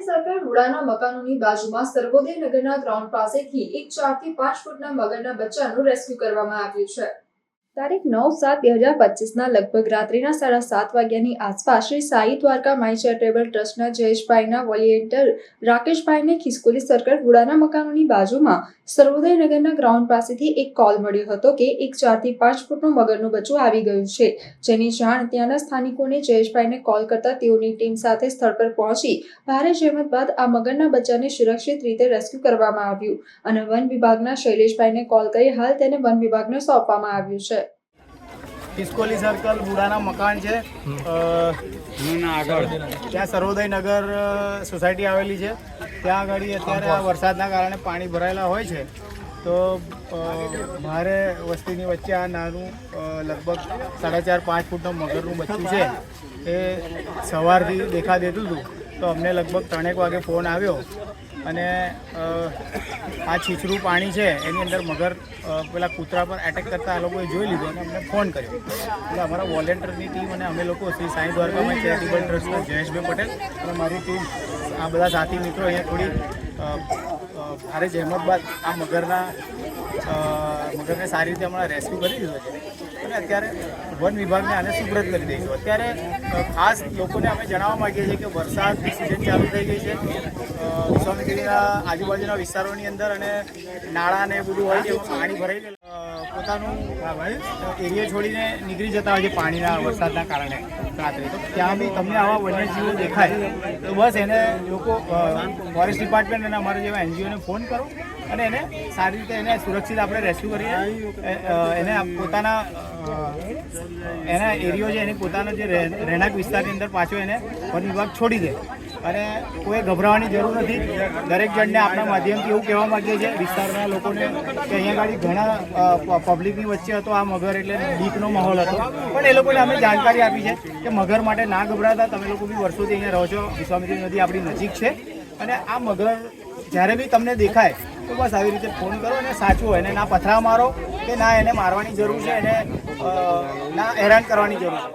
Circle રૂડાના મકાનોની બાજુમાં સર્વોદય નગરના ground પાસેથી એક ચારથી પાંચ ફૂટના મગરના બચ્ચાનું રેસ્ક્યુ કરવામાં આવ્યું છે. તારીખ નવ સાત બે હજાર પચીસના લગભગ રાત્રિના સાડા સાત વાગ્યાની આસપાસ શ્રી સાઈ દ્વારકા માઈ ચેરિટેબલ ટ્રસ્ટના જયેશભાઈના વોલિયન્ટર રાકેશભાઈને ખિસકોલી સર્કલ બુડાના મકાનોની બાજુમાં સર્વોદય નગરના ગ્રાઉન્ડ પાસેથી એક કોલ મળ્યો હતો કે એક ચારથી પાંચ ફૂટનું મગરનું બચ્ચું આવી ગયું છે. જેની જાણ ત્યાંના સ્થાનિકોને જયેશભાઈને કોલ કરતા તેઓની ટીમ સાથે સ્થળ પર પહોંચી ભારે જહેમત બાદ આ મગરના બચ્ચાને સુરક્ષિત રીતે રેસ્ક્યુ કરવામાં આવ્યું અને વન વિભાગના શૈલેષભાઈને કોલ કરી હાલ તેને વન વિભાગને સોંપવામાં આવ્યું છે. ખિસકોલી સર્કલ, બુડાના મકાન છે. આગળ ત્યાં સર્વોદય નગર સોસાયટી આવેલી છે. ત્યાં આગળ અત્યારે વરસાદના કારણે પાણી ભરાયેલા હોય છે. તો મારે વસ્તીની વચ્ચે આ નાનું લગભગ સાડા ચાર, પાંચ ફૂટનું મગરનું બચ્ચું છે, એ સવારથી દેખા દેતું હતું. તો અમને લગભગ ત્રણેક વાગે ફોન આવ્યો. અને આ છીછરું પાણી છે, એની અંદર મગર પેલા કૂતરા પર એટેક કરતા આ લોકોએ જોઈ લીધું અને અમને ફોન કર્યો. એટલે અમારા વોલેન્ટિયરની ટીમ અને અમે લોકો શ્રી સાંઈ દ્વારકામાં ચેરિટેબલ ટ્રસ્ટના જયેશભાઈ પટેલ અને મારી ટીમ આ બધા સાથી મિત્રો અહીંયા થોડી ભારે જહેમત બાદ આ મગરના મગરને સારી રીતે હમણાં રેસ્ક્યુ કરી દીધો છે. અને અત્યારે વન વિભાગને આને સુપ્રત કરી દઈશું. અત્યારે ખાસ લોકોને અમે જણાવવા માંગીએ છીએ કે વરસાદની સિઝન ચાલુ થઈ ગઈ છે. અ, આજુબાજુના વિસ્તારોની અંદર અને નાળા ને બધું હોય છે પાણી ભરાઈ ગયેલું પોતાનું એરિયા છોડીને નીકળી જતા હોય છે પાણીના વરસાદના કારણે રાત્રે. તો ત્યાં બી તમને આવા વન્યજીવો દેખાય, તો બસ એને લોકો ફોરેસ્ટ ડિપાર્ટમેન્ટ અને અમારા જેવા એનજીઓને ફોન કરો અને એને સારી રીતે એને સુરક્ષિત આપણે રેસ્ક્યુ કરીએ. એને પોતાના એના એરિયો છે એની પોતાનો જે રહેણાંક વિસ્તારની અંદર પાછો એને વન વિભાગ છોડી દે. અને કોઈ ગભરાવાની જરૂર નથી. દરેક જણને આપણા માધ્યમથી એવું કહેવા માંગીએ છીએ, વિસ્તારના લોકોને કે અહીંયા ગાડી ઘણા પબ્લિકની વચ્ચે હતો, આ મગર એટલે બીકનો માહોલ હતો. પણ એ લોકોને અમે જાણકારી આપી છે કે મગર માટે ના ગભરાતા. તમે લોકો બી વર્ષોથી અહીંયા રહો છો. વિશ્વામિત્રી નદી આપણી નજીક છે. અને આ મગર જ્યારે બી તમને દેખાય, તો બસ આવી રીતે ફોન કરો અને સાચવો. એને ના પથરા મારો કે ના એને મારવાની જરૂર છે, એને ના હેરાન કરવાની જરૂર છે.